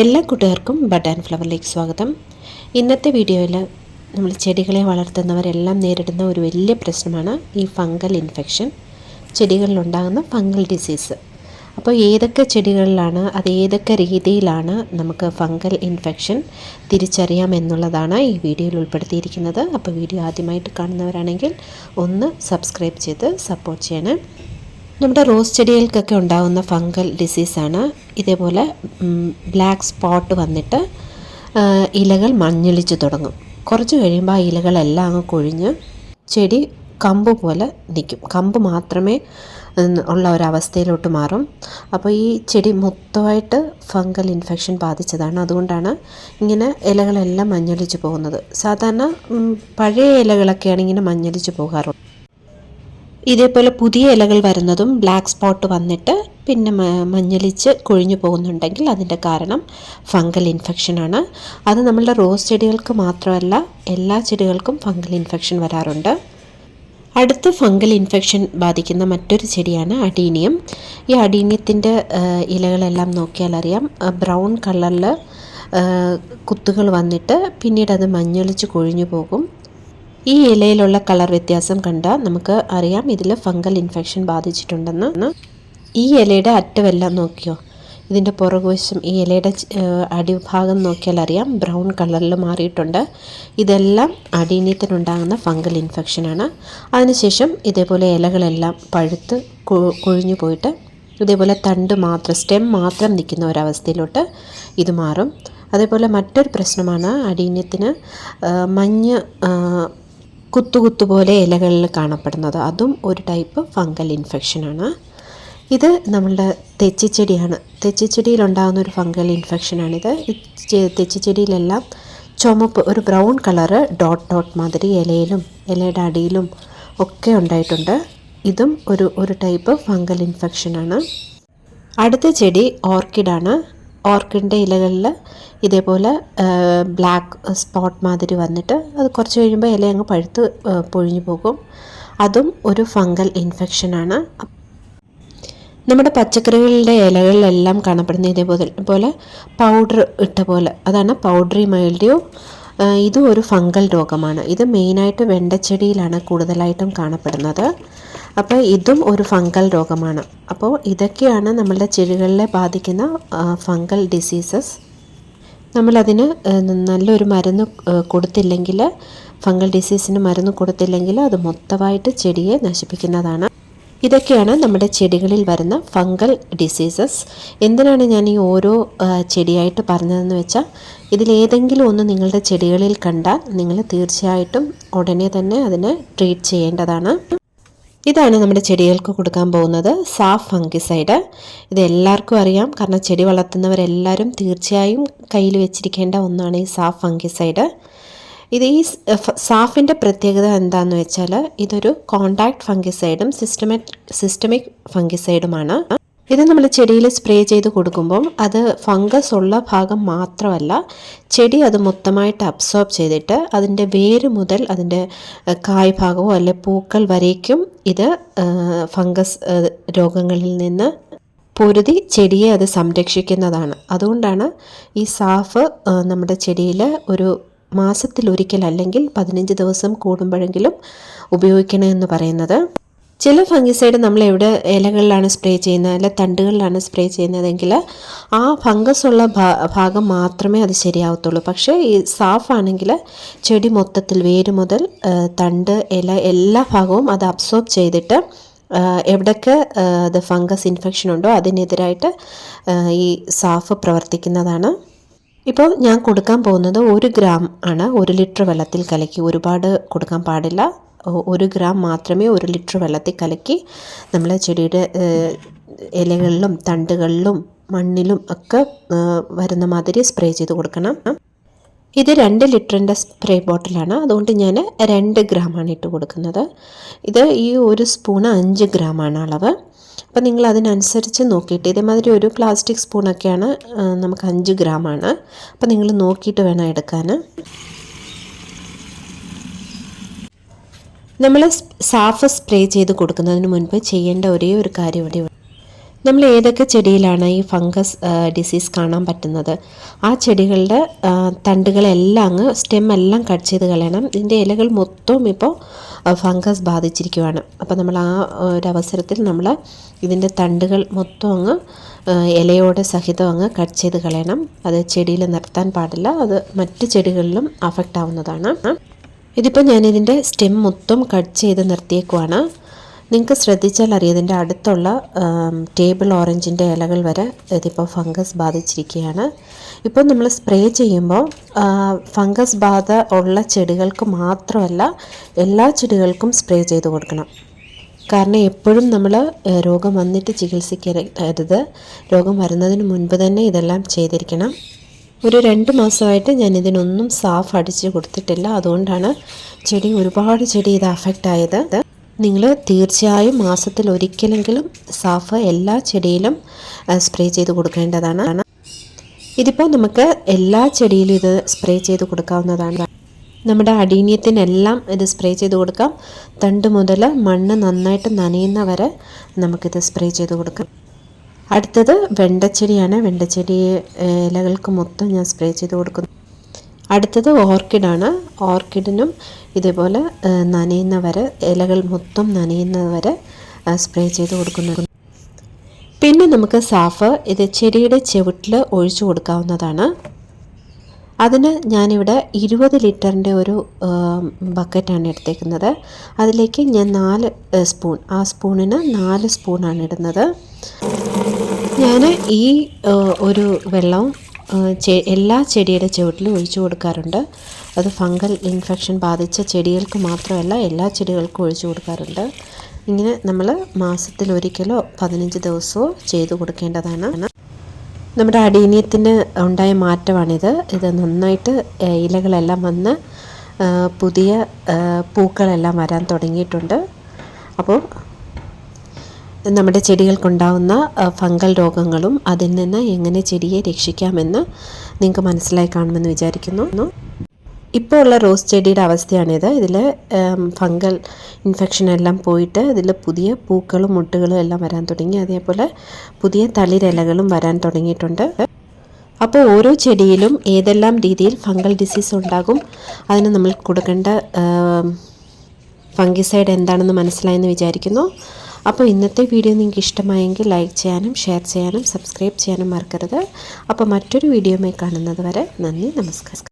എല്ലാ കൂട്ടുകാർക്കും but and ഫ്ലവറിലേക്ക് സ്വാഗതം. ഇന്നത്തെ വീഡിയോയിൽ നമ്മൾ ചെടികളെ വളർത്തുന്നവരെല്ലാം നേരിടുന്ന ഒരു വലിയ പ്രശ്നമാണ് ഈ ഫംഗൽ ഇൻഫെക്ഷൻ. ചെടികളിലുണ്ടാകുന്ന ഫംഗൽ ഡിസീസ്. അപ്പോൾ ഏതൊക്കെ ചെടികളിലാണ് അത് ഏതൊക്കെ രീതിയിലാണ് നമുക്ക് ഫംഗൽ ഇൻഫെക്ഷൻ തിരിച്ചറിയാം എന്നുള്ളതാണ് ഈ വീഡിയോയിൽ ഉൾപ്പെടുത്തിയിരിക്കുന്നത്. അപ്പോൾ വീഡിയോ ആദ്യമായിട്ട് കാണുന്നവരാണെങ്കിൽ ഒന്ന് സബ്സ്ക്രൈബ് ചെയ്ത് സപ്പോർട്ട് ചെയ്യണേ. നമ്മുടെ റോസ് ചെടികൾക്കൊക്കെ ഉണ്ടാകുന്ന ഫംഗൽ ഡിസീസാണ്. ഇതേപോലെ ബ്ലാക്ക് സ്പോട്ട് വന്നിട്ട് ഇലകൾ മഞ്ഞളിച്ച് തുടങ്ങും. കുറച്ച് കഴിയുമ്പോൾ ആ ഇലകളെല്ലാം അങ്ങ് കൊഴിഞ്ഞ് ചെടി കമ്പ് പോലെ നിൽക്കും കമ്പ് മാത്രമേ ഉള്ള ഒരവസ്ഥയിലോട്ട് മാറും. അപ്പോൾ ഈ ചെടി മൊത്തമായിട്ട് ഫംഗൽ ഇൻഫെക്ഷൻ ബാധിച്ചതാണ്. അതുകൊണ്ടാണ് ഇങ്ങനെ ഇലകളെല്ലാം മഞ്ഞളിച്ച് പോകുന്നത്. സാധാരണ പഴയ ഇലകളൊക്കെയാണ് ഇങ്ങനെ മഞ്ഞളിച്ച് പോകാറുള്ളത്. ഇതേപോലെ പുതിയ ഇലകൾ വരുന്നതും ബ്ലാക്ക് സ്പോട്ട് വന്നിട്ട് പിന്നെ മഞ്ഞളിച്ച് കൊഴിഞ്ഞു പോകുന്നുണ്ടെങ്കിൽ അതിന്റെ കാരണം ഫംഗൽ ഇൻഫെക്ഷനാണ് അത് നമ്മളുടെ റോസ് ചെടികൾക്ക് മാത്രമല്ല എല്ലാ ചെടികൾക്കും ഫംഗൽ ഇൻഫെക്ഷൻ വരാറുണ്ട്. അടുത്ത ഫംഗൽ ഇൻഫെക്ഷൻ ബാധിക്കുന്ന മറ്റൊരു ചെടിയാണ് അഡീനിയം ഈ അഡീനിയത്തിന്റെ ഇലകളെല്ലാം നോക്കിയാൽ അറിയാം. ബ്രൗൺ കളറിൽ കുത്തുകൾ വന്നിട്ട് പിന്നീട് അത് മഞ്ഞളിച്ച് കൊഴിഞ്ഞു പോകും. ഈ ഇലയിലുള്ള കളർ വ്യത്യാസം കണ്ടാൽ നമുക്ക് അറിയാം ഇതിൽ ഫംഗൽ ഇൻഫെക്ഷൻ ബാധിച്ചിട്ടുണ്ടെന്ന്. ഈ ഇലയുടെ അറ്റമെല്ലാം നോക്കിയോ? ഇതിന്റെ പുറകുവശം ഈ ഇലയുടെ അടിഭാഗം നോക്കിയാൽ അറിയാം ബ്രൗൺ കളറിൽ മാറിയിട്ടുണ്ട്. ഇതെല്ലാം അടിനീത്തിനുണ്ടാകുന്ന ഫംഗൽ ഇൻഫെക്ഷനാണ്. അതിനുശേഷം ഇതേപോലെ ഇലകളെല്ലാം പഴുത്ത് കൊഴിഞ്ഞു പോയിട്ട് ഇതേപോലെ തണ്ട് മാത്രം സ്റ്റെം മാത്രം നിൽക്കുന്ന ഒരവസ്ഥയിലോട്ട് ഇത് മാറും. അതേപോലെ മറ്റൊരു പ്രശ്നമാണ് അടീന്യത്തിന് മഞ്ഞ് കുത്തുകുത്തു പോലെ ഇലകളിൽ കാണപ്പെടുന്നത്. അതും ഒരു ടൈപ്പ് ഫംഗൽ ഇൻഫെക്ഷനാണ് ഇത് നമ്മളുടെ തെച്ചിച്ചെടിയാണ്. തെച്ചിച്ചെടിയിലുണ്ടാകുന്ന ഒരു ഫംഗൽ ഇൻഫെക്ഷനാണിത് തെച്ചിച്ചെടിയിലെല്ലാം ചുമപ്പ് ഒരു ബ്രൗൺ കളറ് ഡോട്ട് ഡോട്ട് മാതിരി ഇലയിലും ഇലയുടെ അടിയിലും ഒക്കെ ഉണ്ടായിട്ടുണ്ട്. ഇതും ഒരു ഒരു ടൈപ്പ് ഫംഗൽ ഇൻഫെക്ഷനാണ് അടുത്ത ചെടി ഓർക്കിഡാണ്. ഓർക്കിഡിന്റെ ഇലകളിൽ ഇതേപോലെ ബ്ലാക്ക് സ്പോട്ട് മാതിരി വന്നിട്ട് അത് കുറച്ച് കഴിയുമ്പോൾ ഇല അങ്ങ് പഴുത്ത് പൊഴിഞ്ഞു പോകും. അതും ഒരു ഫംഗൽ ഇൻഫെക്ഷനാണ് നമ്മുടെ പച്ചക്കറികളുടെ ഇലകളിലെല്ലാം കാണപ്പെടുന്ന ഇതേപോലെ പോലെ പൗഡർ ഇട്ട പോലെ അതാണ് പൗഡറി മൈൽഡ്യൂ. ഇതും ഒരു ഫംഗൽ രോഗമാണ്. ഇത് മെയിനായിട്ട് വെണ്ടച്ചെടിയിലാണ് കൂടുതലായിട്ടും കാണപ്പെടുന്നത്. അപ്പോൾ ഇതും ഒരു ഫംഗൽ രോഗമാണ്. അപ്പോൾ ഇതൊക്കെയാണ് നമ്മളുടെ ചെടികളിലെ ബാധിക്കുന്ന ഫംഗൽ ഡിസീസസ്. നമ്മളതിന് നല്ലൊരു മരുന്ന് കൊടുത്തില്ലെങ്കിൽ ഫംഗൽ ഡിസീസിന് മരുന്ന് കൊടുത്തില്ലെങ്കിൽ അത് മൊത്തമായിട്ട് ചെടിയെ നശിപ്പിക്കുന്നതാണ്. ഇതൊക്കെയാണ് നമ്മുടെ ചെടികളിൽ വരുന്ന ഫംഗൽ ഡിസീസസ്. എന്തിനാണ് ഞാൻ ഈ ഓരോ ചെടിയായിട്ട് പറഞ്ഞതെന്ന് വെച്ചാൽ ഇതിലേതെങ്കിലും ഒന്ന് നിങ്ങളുടെ ചെടികളിൽ കണ്ടാൽ നിങ്ങൾ തീർച്ചയായിട്ടും ഉടനെ തന്നെ അതിനെ ട്രീറ്റ് ചെയ്യേണ്ടതാണ്. ഇതാണ് നമ്മുടെ ചെടികൾക്ക് കൊടുക്കാൻ പോകുന്നത് സാഫ് ഫംഗിസൈഡ്. ഇത് എല്ലാവർക്കും അറിയാം. കാരണം ചെടി വളർത്തുന്നവരെല്ലാവരും തീർച്ചയായും കയ്യിൽ വെച്ചിരിക്കേണ്ട ഒന്നാണ് ഈ സാഫ് ഫംഗിസൈഡ്. ഇത് ഈ സാഫിന്റെ പ്രത്യേകത എന്താണെന്ന് വെച്ചാൽ ഇതൊരു കോണ്ടാക്ട് ഫംഗിസൈഡും സിസ്റ്റമിക് സിസ്റ്റമിക് ഫംഗിസൈഡുമാണ്. ഇത് നമ്മൾ ചെടിയിൽ സ്പ്രേ ചെയ്ത് കൊടുക്കുമ്പം അത് ഫംഗസ് ഉള്ള ഭാഗം മാത്രമല്ല ചെടി അത് മൊത്തമായിട്ട് അബ്സോർബ് ചെയ്തിട്ട് അതിന്റെ വേര് മുതൽ അതിന്റെ കായ് ഭാഗമോ അല്ലെ പൂക്കൾ വരേക്കും ഇത് ഫംഗസ് രോഗങ്ങളിൽ നിന്ന് പൊരുതി ചെടിയെ അത് സംരക്ഷിക്കുന്നതാണ്. അതുകൊണ്ടാണ് ഈ സാഫ് നമ്മുടെ ചെടിയിൽ ഒരു മാസത്തിലൊരിക്കൽ അല്ലെങ്കിൽ പതിനഞ്ച് ദിവസം കൂടുമ്പോഴെങ്കിലും ഉപയോഗിക്കണമെന്ന് പറയുന്നത്. ചില ഫംഗിസൈഡ് നമ്മൾ എവിടെ ഇലകളിലാണ് സ്പ്രേ ചെയ്യുന്നത് അല്ല തണ്ടുകളിലാണ് സ്പ്രേ ചെയ്യുന്നതെങ്കിൽ ആ ഫംഗസ് ഉള്ള ഭാഗം മാത്രമേ അത് ശരിയാവത്തുള്ളൂ. പക്ഷേ ഈ സാഫ് ആണെങ്കിൽ ചെടി മൊത്തത്തിൽ വേര് മുതൽ തണ്ട് ഇല എല്ലാ ഭാഗവും അത് അബ്സോർബ് ചെയ്തിട്ട് എവിടൊക്കെ അത് ഫംഗസ് ഇൻഫെക്ഷൻ ഉണ്ടോ അതിനെതിരായിട്ട് ഈ സാഫ് പ്രവർത്തിക്കുന്നതാണ്. ഇപ്പോൾ ഞാൻ കൊടുക്കാൻ പോകുന്നത് ഒരു ഗ്രാം ആണ്. ഒരു ലിറ്റർ വെള്ളത്തിൽ കലക്കി ഒരുപാട് കൊടുക്കാൻ പാടില്ല. ഒരു ഗ്രാം മാത്രമേ ഒരു ലിറ്റർ വെള്ളത്തിൽ കലക്കി നമ്മൾ ചെടിയുടെ ഇലകളിലും തണ്ടുകളിലും മണ്ണിലും ഒക്കെ വരുന്ന മാതിരി സ്പ്രേ ചെയ്ത് കൊടുക്കണം. ഇത് രണ്ട് ലിറ്ററിന്റെ സ്പ്രേ ബോട്ടിലാണ്. അതുകൊണ്ട് ഞാൻ രണ്ട് ഗ്രാമാണ് ഇട്ട് കൊടുക്കുന്നത്. ഇത് ഈ ഒരു സ്പൂണ് അഞ്ച് ഗ്രാമാണ് അളവ്. അപ്പോൾ നിങ്ങൾ അതിനനുസരിച്ച് നോക്കിയിട്ട് ഇതേമാതിരി ഒരു പ്ലാസ്റ്റിക് സ്പൂണൊക്കെയാണ് നമുക്ക് അഞ്ച് ഗ്രാമാണ്. അപ്പോൾ നിങ്ങൾ നോക്കിയിട്ട് വേണം എടുക്കാൻ. നമ്മൾ സാഫ് സ്പ്രേ ചെയ്ത് കൊടുക്കുന്നതിന് മുൻപ് ചെയ്യേണ്ട ഒരേ ഒരു കാര്യം ഇവിടെ നമ്മൾ ഏതൊക്കെ ചെടിയിലാണ് ഈ ഫംഗസ് ഡിസീസ് കാണാൻ പറ്റുന്നത്? ആ ചെടികളുടെ തണ്ടുകളെല്ലാം അങ്ങ് സ്റ്റെം എല്ലാം കട്ട് ചെയ്ത് കളയണം. ഇതിന്റെ ഇലകൾ മൊത്തവും ഇപ്പോൾ ഫംഗസ് ബാധിച്ചിരിക്കുവാണ്. അപ്പോൾ നമ്മൾ ആ ഒരു അവസരത്തിൽ നമ്മൾ ഇതിന്റെ തണ്ടുകൾ മൊത്തം അങ്ങ് ഇലയോടെ സഹിതം അങ്ങ് കട്ട് ചെയ്ത് കളയണം. അത് ചെടിയിൽ നിർത്താൻ പാടില്ല. അത് മറ്റ് ചെടികളിലും അഫക്റ്റ് ആവുന്നതാണ്. ഇതിപ്പോൾ ഞാനിതിന്റെ സ്റ്റെം മൊത്തം കട്ട് ചെയ്ത് നിർത്തിയേക്കുവാണ്. നിങ്ങൾക്ക് ശ്രദ്ധിച്ചാൽ അറിയാം ഇതിന്റെ അടുത്തുള്ള ടേബിൾ ഓറഞ്ചിന്റെ ഇലകൾ വരെ ഇതിപ്പോൾ ഫംഗസ് ബാധിച്ചിരിക്കുകയാണ്. ഇപ്പോൾ നമ്മൾ സ്പ്രേ ചെയ്യുമ്പോൾ ഫംഗസ് ബാധ ഉള്ള ചെടികൾക്ക് മാത്രമല്ല എല്ലാ ചെടികൾക്കും സ്പ്രേ ചെയ്ത് കൊടുക്കണം. കാരണം എപ്പോഴും നമ്മൾ രോഗം വന്നിട്ട് ചികിത്സിക്കരുത് രോഗം വരുന്നതിന് മുൻപ് തന്നെ ഇതെല്ലാം ചെയ്തിരിക്കണം. ഒരു രണ്ട് മാസമായിട്ട് ഞാൻ ഇതിനൊന്നും സാഫ് അടിച്ച് കൊടുത്തിട്ടില്ല. അതുകൊണ്ടാണ് ചെടി ഒരുപാട് ചെടി ഇത് അഫക്റ്റ് ആയത്. നിങ്ങൾ തീർച്ചയായും മാസത്തിൽ ഒരിക്കലെങ്കിലും സാഫ് എല്ലാ ചെടിയിലും സ്പ്രേ ചെയ്ത് കൊടുക്കേണ്ടതാണ്. ഇതിപ്പോൾ നമുക്ക് എല്ലാ ചെടിയിലും ഇത് സ്പ്രേ ചെയ്ത് കൊടുക്കാവുന്നതാണ്. നമ്മുടെ അടീനിയത്തിനെല്ലാം ഇത് സ്പ്രേ ചെയ്ത് കൊടുക്കാം. തണ്ട് മുതൽ മണ്ണ് നന്നായിട്ട് നനയുന്ന വരെ നമുക്കിത് സ്പ്രേ ചെയ്ത് കൊടുക്കാം. അടുത്തത് വെണ്ടച്ചെടിയാണ്. വെണ്ടച്ചെടി ഇലകൾക്ക് മൊത്തം ഞാൻ സ്പ്രേ ചെയ്ത് കൊടുക്കുന്നു. അടുത്തത് ഓർക്കിഡാണ്. ഓർക്കിഡിനും ഇതേപോലെ നനയുന്നവരെ നനയുന്ന വരെ ഇലകൾ മൊത്തം നനയുന്നവരെ സ്പ്രേ ചെയ്ത് കൊടുക്കുന്നു. പിന്നെ നമുക്ക് സാഫ് ഇത് ചെടിയുടെ ചെവിട്ടിൽ ഒഴിച്ചു കൊടുക്കാവുന്നതാണ്. അതിന് ഞാനിവിടെ ഇരുപത് ലിറ്ററിന്റെ ഒരു ബക്കറ്റാണ് എടുത്തേക്കുന്നത്. അതിലേക്ക് ഞാൻ നാല് സ്പൂൺ ആ സ്പൂണിന് നാല് സ്പൂണാണ് ഇടുന്നത്. ഞാൻ ഈ ഒരു വെള്ളം എല്ലാ ചെടിയുടെ ചുവട്ടിലും ഒഴിച്ചു കൊടുക്കാറുണ്ട്. അത് ഫംഗൽ ഇൻഫെക്ഷൻ ബാധിച്ച ചെടികൾക്ക് മാത്രമല്ല എല്ലാ ചെടികൾക്കും ഒഴിച്ചു കൊടുക്കാറുണ്ട്. ഇങ്ങനെ നമ്മൾ മാസത്തിൽ ഒരിക്കലോ പതിനഞ്ച് ദിവസമോ ചെയ്തു കൊടുക്കേണ്ടതാണ്. നമ്മുടെ അടീനിയത്തിന് ഉണ്ടായ മാറ്റമാണിത്. ഇത് നന്നായിട്ട് ഇലകളെല്ലാം വന്ന് പുതിയ പൂക്കളെല്ലാം വരാൻ തുടങ്ങിയിട്ടുണ്ട്. അപ്പോൾ നമ്മുടെ ചെടികൾക്കുണ്ടാവുന്ന ഫംഗൽ രോഗങ്ങളും അതിൽ നിന്ന് എങ്ങനെ ചെടിയെ രക്ഷിക്കാമെന്ന് നിങ്ങൾക്ക് മനസ്സിലായി കാണുമെന്ന് വിചാരിക്കുന്നു. ഇപ്പോൾ ഉള്ള റോസ് ചെടിയുടെ അവസ്ഥയാണിത്. ഇതിൽ ഫംഗൽ ഇൻഫെക്ഷൻ എല്ലാം പോയിട്ട് ഇതിൽ പുതിയ പൂക്കളും മുട്ടുകളും എല്ലാം വരാൻ തുടങ്ങി. അതേപോലെ പുതിയ തളിരിലകളും വരാൻ തുടങ്ങിയിട്ടുണ്ട്. അപ്പോൾ ഓരോ ചെടിയിലും ഏതെല്ലാം രീതിയിൽ ഫംഗൽ ഡിസീസ് ഉണ്ടാകും അതിന് നമ്മൾ കൊടുക്കേണ്ട ഫംഗിസൈഡ് എന്താണെന്ന് മനസ്സിലായെന്ന് വിചാരിക്കുന്നു. അപ്പോൾ ഇന്നത്തെ വീഡിയോ നിങ്ങൾക്ക് ഇഷ്ടമായെങ്കിൽ ലൈക്ക് ചെയ്യാനും ഷെയർ ചെയ്യാനും സബ്സ്ക്രൈബ് ചെയ്യാനും മറക്കരുത്. അപ്പോൾ മറ്റൊരു വീഡിയോയുമായി കാണുന്നത് വരെ നന്ദി നമസ്കാരം.